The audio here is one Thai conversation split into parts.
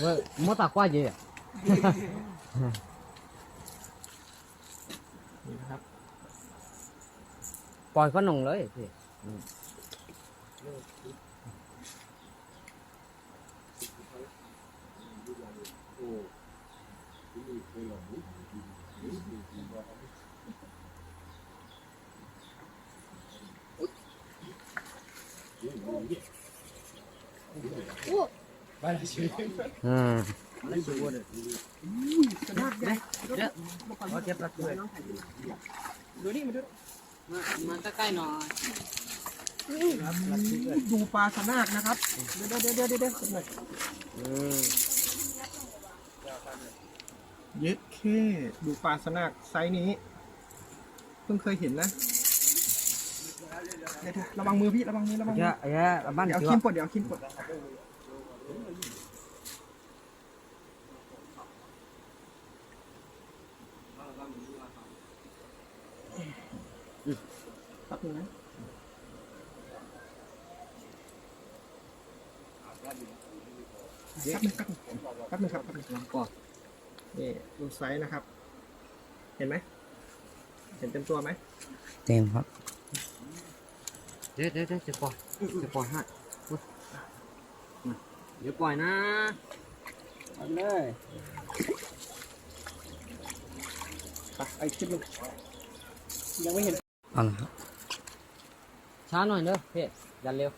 เว้ยมดตากว่าเยอะนี่นะครับปล่อยขนมเลยพี่ไปละชีวิตอืมอะไรชีวิตเลยเขา เจ็บรักด้วยดูนี่มาดูมันใกล้ๆหน่อยดูปลาสนาคนะครับ เดี๋ยวเดี๋ยวเดี๋ยวเดี๋ยวเดี๋ยวหน่อยอืมเย็ดเคดูปลาสนาคไซส์นี้ เพิ่งเคยเห็นนะ เดี๋ยวระวังมือพี่ ระวังมือระวังมืเยอะเยอะบ้านเดี๋ยวเอาคิมปลดเดี๋ยวคิมปลด แป๊บนึงนะแป๊บนึงแป๊บนึงแป๊บนึงครับแป๊บนึงลองก่อนนี่ดูไซส์นะครับ เห็นไหม เห็นเต็มตัวไหม เต็มครับ เดี๋ยวเดี๋ยวเดี๋ยวจะปล่อยจะปล่อยให้อุ๊ยมาเดี๋ยวปล่อยนะเอาเลยไปไอ้คลิปนึงยังไม่เห็น เอาละครับช้าหน่อยเด้อพี่อย่าเร็ว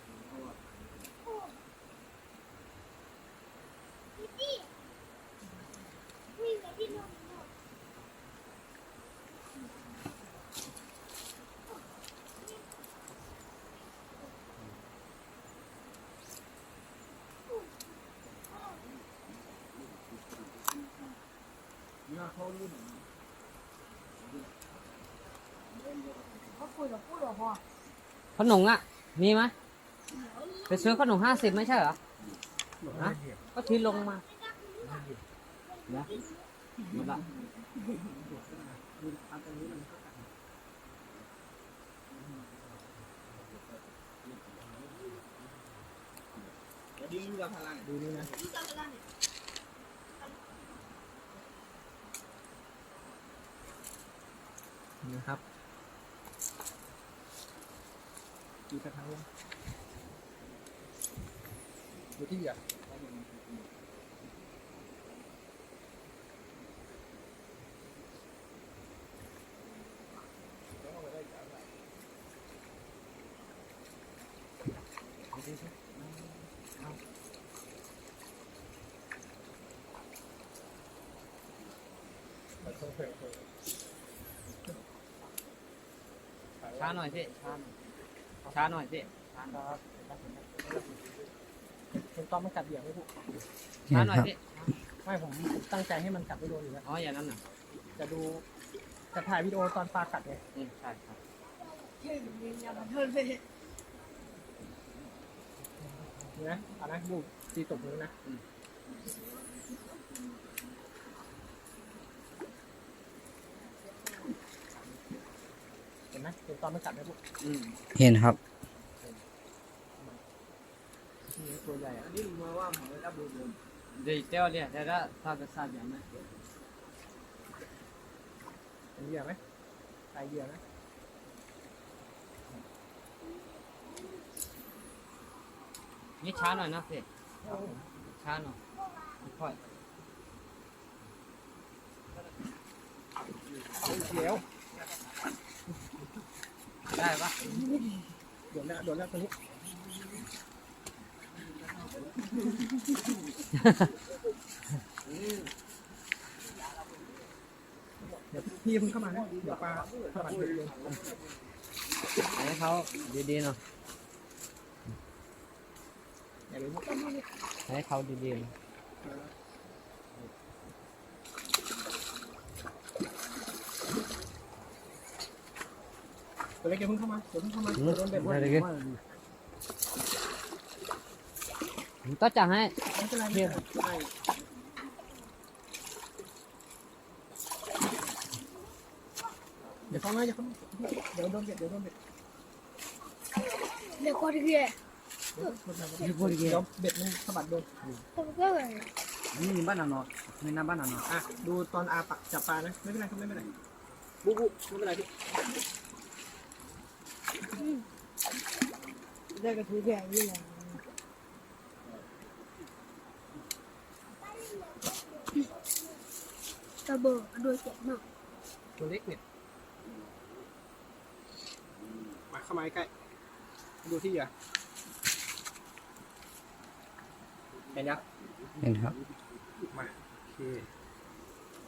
ขนมอะ มีไหมไปซื้อขนมห้าสิบไม่ใช่เหรอฮะก็ทีลงมาเดี๋ยวหมดละดูนี่นะนี่นะครับ ดูกระเทาดูที่เหยื่อเช้าหน่อยพี่ช้าหน่อย ช้าหน่อยพี่ช้าหน่อยห็นตอนมันกัดเหยื่อไหมพวกช้าหน่อยพี่ไม่ผมตั้งใจให้มันกัดไม่โดนอยู่แล้วอ๋ออย่างนั้นน่ะจะดูจะถ่ายวิดีโอตอนปลากัดไงอืมใช่ครับนี่นะเอานะบูตีตบมือนะเห็นไหมเห็น ตอนมันกัดไหมพวกอืมเห็นครับนี่ตัวใหญ่อะเดี๋ยวเจ้าเนี่ยแต่ละถ้าจะทราบอย่างนั้นเห็นเหยื่อไหมถ่ายเหยื่อนะนี่ช้าหน่อยนะพี่ช้าหน่อยค่อยเดี๋ยว ได้ปะโดนแล้วโดนแล้วตัวนี้เดี๋ยวพี่เพิ่งเข้ามานะเดี๋ยวปลาปลากัดเดือนให้เขาดีๆหน่อยอย่าลืมให้เขาดีๆหน่อย ตัวเล็กอย่าเพิ่งเข้ามาเดี๋ยวเพิ่งเข้ามาอืมเดี๋ยวโดนเบ็ดได้เลย ผมต้องจะให้ ไม่เป็นไรเทีไม่ยบเป็นไรเดี๋ยวเข้ามาอย่าเข้ามาเดี๋ยวโดนเบ็ดเดี๋ยวโดนเบ็ด Le corriere. Ini pun เดี๋ยว dia. เบ็ดมันสะบัดโดน Ini mana no? Ini mana no? อะดูตอนอาปะจับปลานะไม่เป็นไรครับไม่เป็นไรบุ๊บบุ๊บไม่เป็นไรพี่ ได้กระทู้แก่ากระเบิดด้วยแกะมากตัวเล็กเนี่ยมาเข้ามาใกล้ดูที่เหยื่อเห็นยังเห็นครับ มาโอเค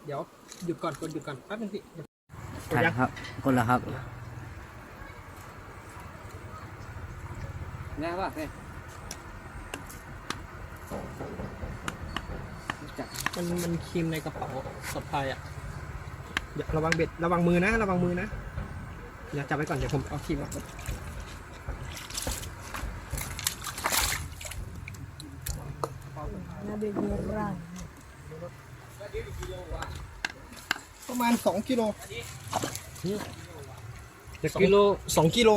เดี๋ยวหยุดก่อนกดหยุดก่อนแป๊บนึงสิถ่ายครับกดแล้วครับ แน่ป่ะเพ่จับมันมันครีมในกระเป๋าสะพายอะอย่าระวังเบ็ดระวังมือนะ ระวังมือนะอย่าจับไว้ก่อนเดี๋ยวผมเอาครีมออกก่อนนาเบเบร่าประมาณสองกิโลกิโลสองกิโล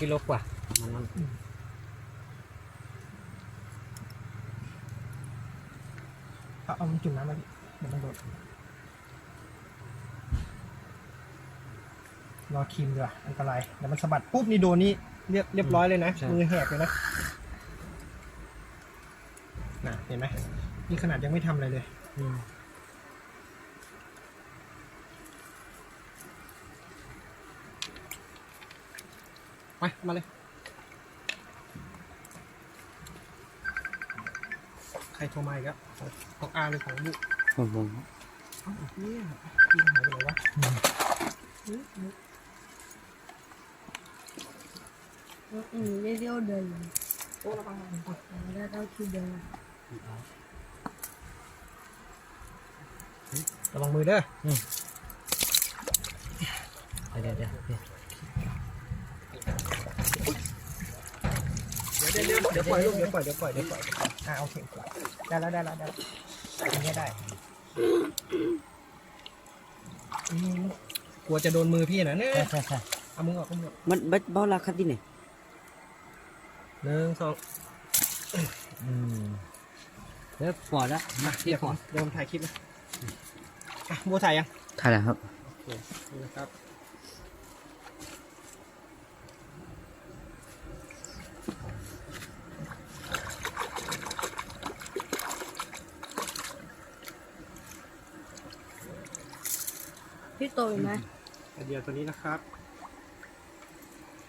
กิโลกว่ามันมัน เอาเอามันจุ่มน้ำมาดิเดี๋ยวมันโดดรอครีมดีกว่าอันตรายเดี๋ยวมันสะบัดปุ๊บนี่โดนนี่เรียบเรียบร้อยเลยนะมือแหกเลยนะน่ะเห็นไหมนี่ขนาดยังไม่ทำอะไรเลย อืมไปมาเลย ใคร โทรมาอีกแล้วของของอาหรือของบุผมผมเอ้าเนี่ยพี่หายไปไหนวะอืมเรียกเดินโอ้ระวังระวังแล้วเราคือเดินระวังมือเด้อเดี๋ยวเดี๋ยวเดี๋ยวเดี๋ยวเดี๋ยวเดี๋ยวปล่อยลูกเดี๋ยวปล่อยเดี๋ยวปล่อยเดี๋ยวปล่อยอ่าโอเคได้แล้วได้แล้วได้แล้วอย่างเงี้ได้อืมกลัวจะโดนมือพี่นะเนี่ยใช่ใช่ใช่เอามือออกเอามือออก มันบัดเบาละครับที่ไหนหนึ่งสองอืมเดี๋ยวปอดละมาที่เดี๋ยวปอมดเดี๋ยวผมถ่ายคลิปนะอะโบถ่ายยังถ่ายแล้วครับโอเคนะครับ พี่โตอยู่ไหมไอเดียตัวนี้นะครับ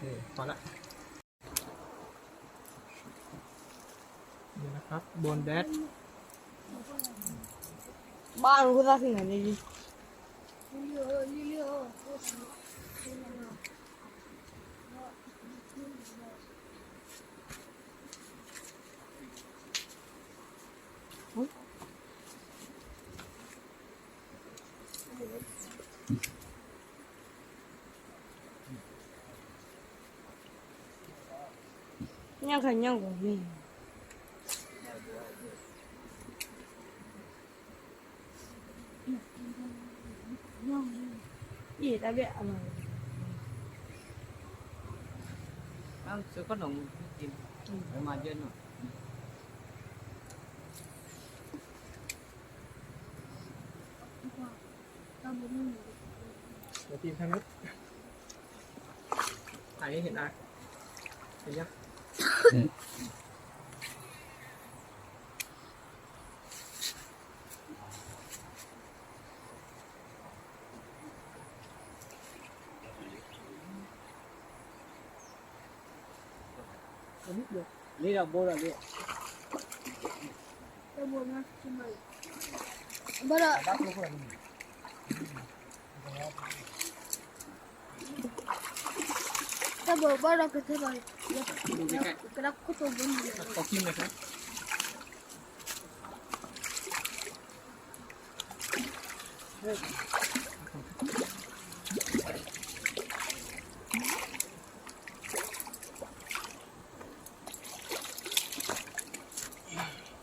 นี่พอละนี่นะครับบนแดดบ้านคุณทราบที่ไหนดียังขันยังกว่านี่ยี่ตาเบี้ยอะไรเอาซื้อขนมกินเอามาเยอะหน่อย เดี๋ยวทีมทางนู้นถ่ายให้เห็นนะเห็นยังอันนี้เดี๋ ยวนี่เราโบราณนี่ Bara, ดับลูกอะไรนี่ tabo bara ka taba. ดู ใกล้ Kira ko to bundi. ๆข อคิมเลยครับ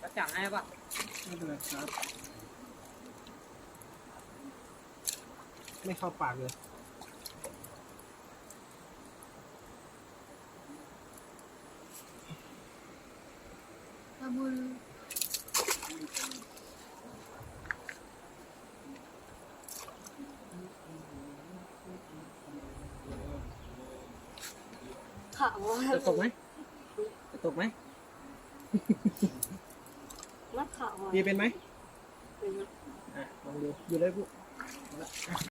กระจ่างไอ้ปะ ม่เป็นไรครับไม่เข้าปากเลยตะมือขาวจะตกไหมจะตกไหมนักขาวดีเป็นไหมเป็นอะลองดูอยู่เลยปุ๊